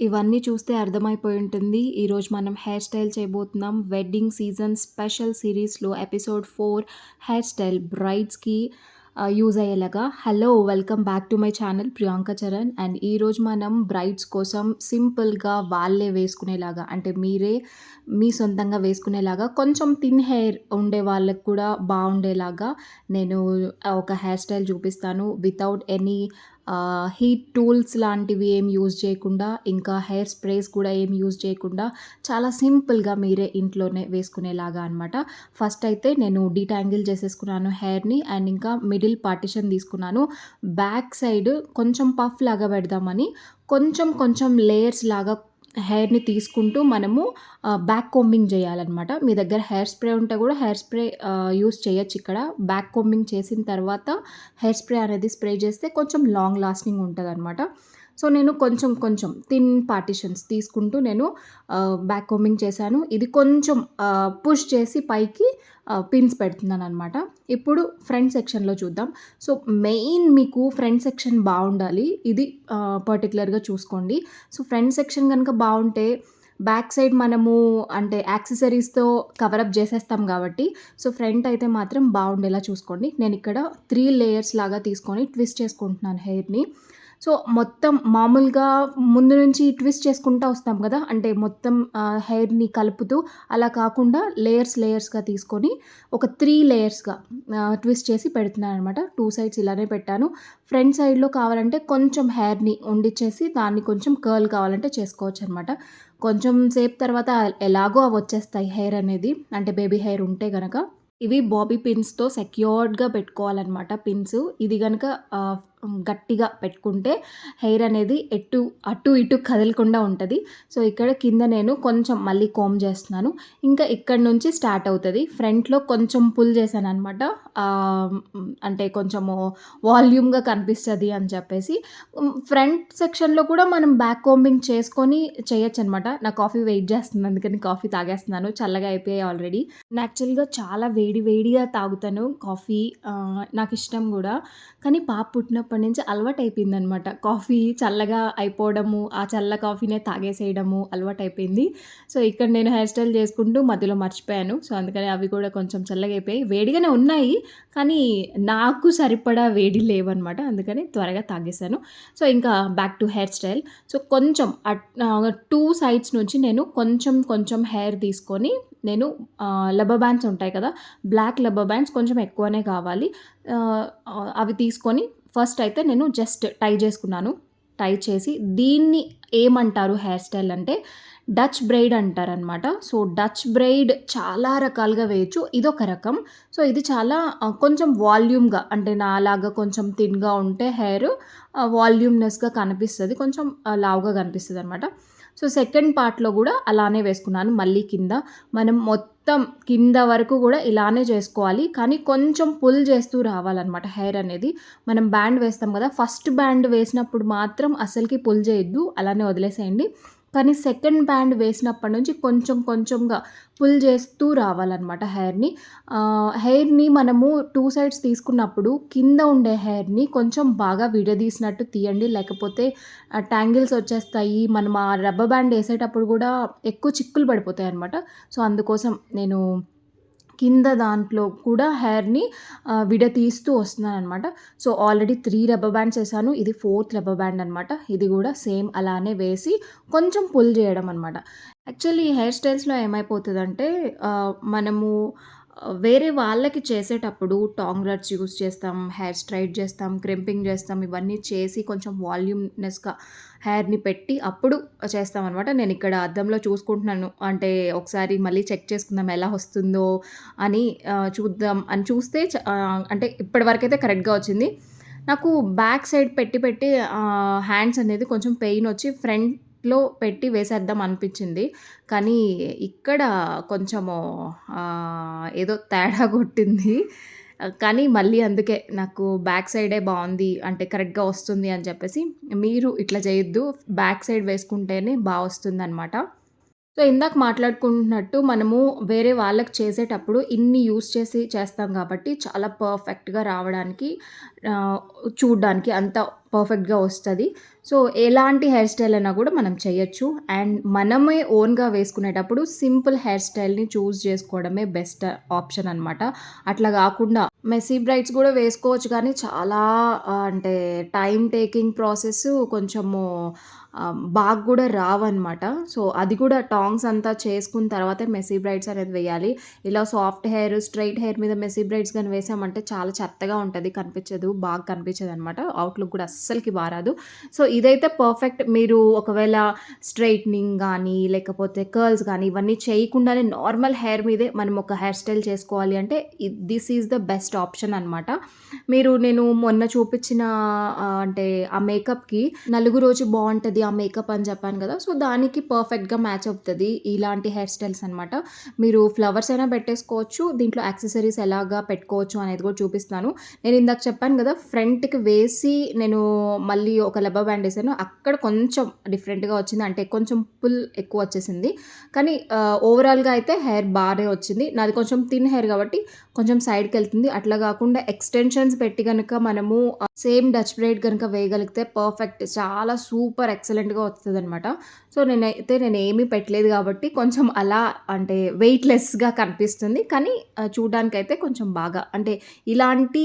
ఇవన్నీ చూస్తే అర్థమైపోయి ఉంటుంది. ఈరోజు మనం హెయిర్ స్టైల్ చేయబోతున్నాం. వెడ్డింగ్ సీజన్ స్పెషల్ సిరీస్‌లో ఎపిసోడ్ ఫోర్ హెయిర్ స్టైల్ బ్రైడ్స్‌కి యూజ్ అయ్యేలాగా. Hello! Welcome back to my channel Priyanka Charan. And ఈరోజు మనం బ్రైడ్స్ కోసం సింపుల్‌గా వాళ్ళే వేసుకునేలాగా అంటే మీరే మీ సొంతంగా వేసుకునేలాగా కొంచెం థిన్ హెయిర్ ఉండే వాళ్ళకి కూడా బాగుండేలాగా నేను ఒక హెయిర్ స్టైల్ చూపిస్తాను. వితౌట్ ఎనీ హీట్ టూల్స్ లాంటివి ఏం యూజ్ చేయకుండా, ఇంకా హెయిర్ స్ప్రేస్ కూడా ఏం యూజ్ చేయకుండా చాలా సింపుల్‌గా మీరే ఇంట్లోనే వేసుకునేలాగా అనమాట. ఫస్ట్ అయితే నేను డీటాంగిల్ చేసేసుకున్నాను హెయిర్‌ని. అండ్ ఇంకా మిడిల్ పార్టిషన్ తీసుకున్నాను. బ్యాక్ సైడ్ కొంచెం పఫ్ లాగా పెడదామని కొంచెం కొంచెం లేయర్స్ లాగా హెయిర్‌ని తీసుకుంటూ మనము బ్యాక్ కోంబింగ్ చేయాలన్నమాట మీ దగ్గర హెయిర్ స్ప్రే ఉంటే కూడా హెయిర్ స్ప్రే యూస్ చేయొచ్చు ఇక్కడ. బ్యాక్ కోంబింగ్ చేసిన తర్వాత హెయిర్ స్ప్రే అనేది స్ప్రే చేస్తే కొంచెం లాంగ్ లాస్టింగ్ ఉంటుంది అనమాట సో, నేను కొంచెం కొంచెం థిన్ పార్టిషన్స్ తీసుకుంటూ నేను బ్యాక్ కోంబింగ్ చేశాను. ఇది కొంచెం పుష్ చేసి పైకి పిన్స్ పెడుతున్నాను అనమాట ఇప్పుడు ఫ్రంట్ సెక్షన్‌లో చూద్దాం. సో, మెయిన్ మీకు ఫ్రంట్ సెక్షన్ బాగుండాలి ఇది పర్టికులర్గా పర్టిక్యులర్‌గా చూసుకోండి. సో, ఫ్రంట్ సెక్షన్ కనుక బాగుంటే బ్యాక్ సైడ్ మనము అంటే యాక్సెసరీస్‌తో కవరప్ చేసేస్తాం కాబట్టి సో, ఫ్రంట్ అయితే మాత్రం బాగుండేలా చూసుకోండి. నేను ఇక్కడ త్రీ లేయర్స్ లాగా తీసుకొని ట్విస్ట్ చేసుకుంటున్నాను హెయిర్‌ని. సో, మొత్తం మామూలుగా ముందు నుంచి ట్విస్ట్ చేసుకుంటా వస్తాం కదా! అంటే మొత్తం హెయిర్‌ని కలుపుతూ అలా కాకుండా లేయర్స్ లేయర్స్‌గా తీసుకొని ఒక త్రీ లేయర్స్‌గా ట్విస్ట్ చేసి పెడుతున్నాననమాట. 2 సైడ్స్ ఇలానే పెట్టాను. ఫ్రంట్ సైడ్‌లో కావాలంటే కొంచెం హెయిర్‌ని ఉండిచ్చేసి దాన్ని కొంచెం కర్ల్ కావాలంటే చేసుకోవచ్చనమాట. కొంచెం సేపు తర్వాత ఎలాగో అవి వచ్చేస్తాయి హెయిర్ అనేది. అంటే బేబీ హెయిర్ ఉంటే గనక. ఇవి బాబీ పిన్స్‌తో సెక్యూర్డ్‌గా పెట్టుకోవాలన్నమాట పిన్స్. ఇది కనుక గట్టిగా పెట్టుకుంటే హెయిర్ అనేది ఎటు అటు ఇటు కదలకుండా ఉంటుంది సో, ఇక్కడ కింద నేను కొంచెం మళ్ళీ కోమ్ చేస్తున్నాను. ఇంకా ఇక్కడి నుంచి స్టార్ట్ అవుతుంది ఫ్రంట్‌లో కొంచెం పుల్ చేశాను అనమాట అంటే కొంచెము వాల్యూమ్‌గా కనిపిస్తుంది అని చెప్పేసి. ఫ్రంట్ సెక్షన్‌లో కూడా మనం బ్యాక్ కోంబింగ్ చేసుకొని చేయొచ్చు అనమాట నా కాఫీ వెయిట్ చేస్తుంది. అందుకని కాఫీ తాగేస్తున్నాను. చల్లగా అయిపోయాయి ఆల్రెడీ. నేను యాక్చువల్‌గా చాలా వేడి వేడిగా తాగుతాను కాఫీ. నాకు ఇష్టం కూడా కానీ పాప పుట్టినప్పటి నుంచి అనమాట కాఫీ చల్లగా అయిపోవడము, ఆ చల్ల కాఫీనే తాగేసేయడము అలవాటయిపోయింది. సో, ఇక్కడ నేను హెయిర్ స్టైల్ చేసుకుంటూ మధ్యలో మర్చిపోయాను. సో, అందుకని అవి కూడా కొంచెం చల్లగా అయిపోయాయి. వేడిగానే ఉన్నాయి. కానీ నాకు సరిపడా వేడి లేవన్నమాట అందుకని త్వరగా తాగేసాను. సో, ఇంకా back to hair style. So, కొంచెం అట్ ఆహ్, 2 సైడ్స్ నుంచి నేను కొంచెం కొంచెం హెయిర్ తీసుకొని నేను లబ్బర్ బ్యాండ్స్ ఉంటాయి కదా! బ్లాక్ లబ్బర్ బ్యాండ్స్ కొంచెం ఎక్కువనే కావాలి. అవి తీసుకొని ఫస్ట్ అయితే నేను జస్ట్ టై చేసుకున్నాను. టై చేసి దీన్ని ఏమంటారు హెయిర్ స్టైల్ అంటే డచ్ బ్రైడ్ అంటారనమాట. సో, డచ్ బ్రైడ్ చాలా రకాలుగా వేయొచ్చు. ఇదొక రకం. సో, ఇది చాలా కొంచెం వాల్యూమ్‌గా అంటే నాలాగా కొంచెం థిన్‌గా ఉంటే హెయిర్ వాల్యూమ్‌నెస్‌గా కనిపిస్తుంది కొంచెం లావుగా కనిపిస్తుంది అనమాట సో, సెకండ్ పార్ట్‌లో కూడా అలానే వేసుకున్నాను. మళ్ళీ కింద మనం మొత్తం కింద వరకు కూడా ఇలానే చేసుకోవాలి. కానీ కొంచెం పుల్ చేస్తూ రావాలనమాట హెయిర్ అనేది. మనం బ్యాండ్ వేస్తాం కదా! ఫస్ట్ బ్యాండ్ వేసినప్పుడు మాత్రం అసలుకి పుల్ చేయొద్దు. అలానే వదిలేసేయండి. కానీ సెకండ్ బ్యాండ్ వేసినప్పటి నుంచి కొంచెం కొంచెంగా పుల్ చేస్తూ రావాలనమాట హెయిర్‌ని. హెయిర్‌ని మనము టూ సైడ్స్ తీసుకున్నప్పుడు కింద ఉండే హెయిర్‌ని కొంచెం బాగా విడదీసినట్టు తీయండి. లేకపోతే ట్యాంగిల్స్ వచ్చేస్తాయి. మనం ఆ రబ్బర్ బ్యాండ్ వేసేటప్పుడు కూడా ఎక్కువ చిక్కులు పడిపోతాయి అనమాట సో, అందుకోసం నేను కింద దాంట్లో కూడా హెయిర్‌ని విడతీస్తూ వస్తున్నాను అనమాట so, already three rubber bands వేసాను ఇది ఫోర్త్ రబ్బర్ బ్యాండ్ అనమాట. ఇది కూడా సేమ్ అలానే వేసి కొంచెం పుల్ చేయడం అనమాట. యాక్చువల్లీ హెయిర్ స్టైల్స్‌లో ఏమైపోతుందంటే మనము వేరే వాళ్ళకి చేసేటప్పుడు టాంగ్ రట్స్ యూజ్ చేస్తాం. హెయిర్ స్ట్రైట్ చేస్తాం. క్రింపింగ్ చేస్తాం. ఇవన్నీ చేసి కొంచెం వాల్యూమ్‌నెస్‌గా హెయిర్‌ని పెట్టి అప్పుడు చేస్తామనమాట. ఇక్కడ అద్దంలో చూసుకుంటున్నాను. అంటే ఒకసారి మళ్ళీ చెక్ చేసుకుందాం ఎలా వస్తుందో అని చూద్దాం అని చూస్తే చ అంటే ఇప్పటివరకైతే కరెక్ట్‌గా వచ్చింది. నాకు బ్యాక్ సైడ్ పెట్టి పెట్టి హ్యాండ్స్ అనేది కొంచెం పెయిన్ వచ్చి లో పెట్టి వేసేద్దాం అనిపించింది. కానీ ఇక్కడ కొంచెము ఏదో తేడా కొట్టింది. కానీ మళ్ళీ అందుకే నాకు బ్యాక్ సైడే బాగుంది అంటే కరెక్ట్‌గా వస్తుంది అని చెప్పేసి మీరు ఇట్లా చేయొద్దు. బ్యాక్ సైడ్ వేసుకుంటేనే బాగా వస్తుంది అనమాట సో, ఇందాక మాట్లాడుకుంటున్నట్టు మనము వేరే వాళ్ళకి చేసేటప్పుడు ఇన్ని యూస్ చేసి చేస్తాం కాబట్టి చాలా పర్ఫెక్ట్‌గా రావడానికి చూడ్డానికి అంత పర్ఫెక్ట్‌గా వస్తుంది సో, ఎలాంటి హెయిర్ స్టైల్ అయినా కూడా మనం చేయొచ్చు. అండ్ మనమే ఓన్‌గా వేసుకునేటప్పుడు సింపుల్ హెయిర్ స్టైల్‌ని చూస్ చేసుకోవడమే బెస్ట్ ఆప్షన్ అనమాట. అట్లా కాకుండా మెస్సీ బ్రైడ్స్ కూడా వేసుకోవచ్చు కానీ చాలా అంటే టైం టేకింగ్ ప్రాసెస్ కొంచెము బాగా కూడా రావన్నమాట. సో, అది కూడా టాంగ్స్ అంతా చేసుకున్న తర్వాతే మెస్సీ బ్రైడ్స్ అనేది వేయాలి. ఇలా సాఫ్ట్ హెయిర్, స్ట్రెయిట్ హెయిర్ మీద మెస్సీ బ్రైడ్స్ కానీ వేసామంటే చాలా చెత్తగా ఉంటుంది కనిపించదు. బాగా కనిపించదనమాట. అవుట్‌లుక్ కూడా అస్సలకి బారాదు సో, ఇదైతే పర్ఫెక్ట్. మీరు ఒకవేళ స్ట్రెయిటనింగ్ కానీ లేకపోతే కర్ల్స్ కానీ ఇవన్నీ చేయకుండానే నార్మల్ హెయిర్ మీదే మనం ఒక హెయిర్ స్టైల్ చేసుకోవాలి అంటే this is the best option అనమాట. మీరు నేను మొన్న చూపించిన అంటే ఆ మేకప్‌కి నలుగు రోజు బాగుంటుంది ఆ మేకప్ అని చెప్పాను కదా సో, దానికి పర్ఫెక్ట్‌గా మ్యాచ్ అవుతుంది ఇలాంటి హెయిర్ స్టైల్స్ అనమాట. మీరు ఫ్లవర్స్ అయినా పెట్టేసుకోవచ్చు. దీంట్లో యాక్సెసరీస్ ఎలాగా పెట్టుకోవచ్చు అనేది కూడా చూపిస్తాను. నేను ఇందాక చెప్పాను కదా ఫ్రంట్‌కి వేసి నేను మళ్ళీ ఒక లెబర్ బ్యాండ్ వేసాను అక్కడ కొంచెం డిఫరెంట్‌గా వచ్చింది. అంటే కొంచెం పుల్ ఎక్కువ వచ్చేసింది. కానీ ఓవరాల్‌గా అయితే హెయిర్ బాగానే వచ్చింది. నాది కొంచెం థిన్ హెయిర్ కాబట్టి కొంచెం సైడ్కి వెళ్తుంది అట్లా కాకుండా ఎక్స్‌టెన్షన్స్ పెట్టి కనుక మనము సేమ్ డచ్ బ్రైడ్ కనుక వేయగలిగితే పర్ఫెక్ట్ చాలా సూపర్ ఎక్సలెంట్‌గా వస్తుంది అనమాట సో, నేనైతే నేను ఏమీ పెట్టలేదు కాబట్టి కొంచెం అలా అంటే వెయిట్‌లెస్‌గా కనిపిస్తుంది. కానీ చూడడానికైతే కొంచెం బాగా అంటే ఇలాంటి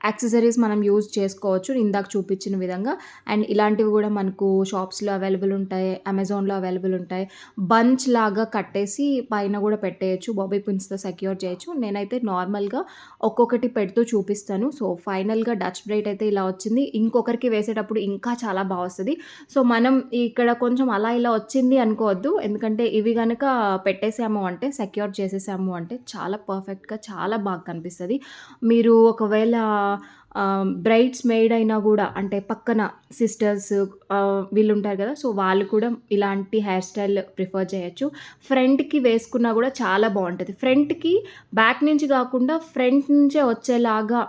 యాక్సెసరీస్ మనం యూజ్ చేసుకోవచ్చు. ఇందాక చూపించిన విధంగా. అండ్ ఇలాంటివి కూడా మనకు షాప్స్‌లో అవైలబుల్ ఉంటాయి. అమెజాన్‌లో అవైలబుల్ ఉంటాయి. బంచ్ లాగా కట్టేసి పైన కూడా పెట్టేయచ్చు బాబీ పిన్స్‌తో సెక్యూర్ చేయొచ్చు. నేనైతే నార్మల్‌గా ఒక్కొక్కటి పెడుతూ చూపిస్తాను. సో, ఫైనల్‌గా డచ్ బ్రైట్ అయితే ఇలా వచ్చింది. ఇంకొకరికి వేసేటప్పుడు ఇంకా చాలా బాగా వస్తుంది సో, మనం ఇక్కడ కొంచెం అలా ఇలా వచ్చింది అనుకోవద్దు. ఎందుకంటే ఇవి కనుక పెట్టేసాము అంటే సెక్యూర్ చేసేసాము అంటే చాలా పర్ఫెక్ట్‌గా చాలా బాగా కనిపిస్తుంది మీరు ఒకవేళ బ్రైడ్స్ మేడ్ అయినా కూడా అంటే పక్కన సిస్టర్స్ వీళ్ళు ఉంటారు కదా సో, వాళ్ళు కూడా ఇలాంటి హెయిర్ స్టైల్ ప్రిఫర్ చేయొచ్చు. ఫ్రంట్‌కి వేసుకున్నా కూడా చాలా బాగుంటుంది ఫ్రంట్‌కి బ్యాక్ నుంచి కాకుండా ఫ్రంట్ నుంచే వచ్చేలాగా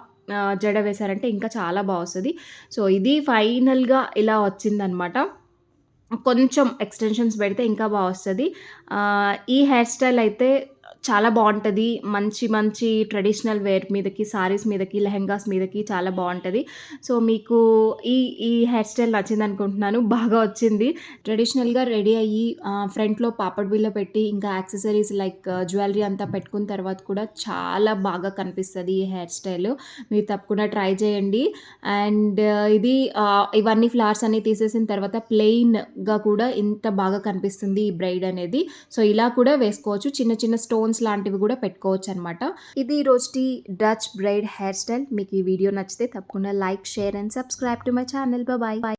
జడ వేశారంటే ఇంకా చాలా బాగా వస్తుంది సో, ఇది ఫైనల్‌గా ఇలా వచ్చిందనమాట. కొంచెం ఎక్స్‌టెన్షన్స్ పెడితే ఇంకా బాగా వస్తుంది ఈ హెయిర్ స్టైల్ అయితే చాలా బాగుంటుంది మంచి మంచి ట్రెడిషనల్ వేర్ మీదకి, సారీస్ మీదకి, లెహెంగాస్ మీదకి చాలా బాగుంటుంది సో, మీకు ఈ ఈ హెయిర్ స్టైల్ నచ్చిందనుకుంటున్నాను. బాగా వచ్చింది. ట్రెడిషనల్‌గా రెడీ అయ్యి ఫ్రంట్‌లో పాపడ్ బిల్లో పెట్టి ఇంకా యాక్సెసరీస్ లైక్ జ్యువెలరీ అంతా పెట్టుకున్న తర్వాత కూడా చాలా బాగా కనిపిస్తుంది ఈ హెయిర్ స్టైల్. మీరు తప్పకుండా ట్రై చేయండి. అండ్ uh, ఇది ఇవన్నీ ఫ్లవర్స్ అన్ని తీసేసిన తర్వాత ప్లెయిన్‌గా కూడా ఇంత బాగా కనిపిస్తుంది ఈ బ్రైడ్ అనేది. సో, ఇలా కూడా వేసుకోవచ్చు. చిన్న చిన్న స్టోన్ స్టోన్స్ లాంటివి పెట్టుకోవచ్చు అన్నమాట ఇది ఈరోజుటి డచ్ బ్రైడ్ హెయిర్ స్టైల్. మీకు ఈ వీడియో నచ్చితే తప్పకుండా like, share and subscribe to my channel. Bye bye.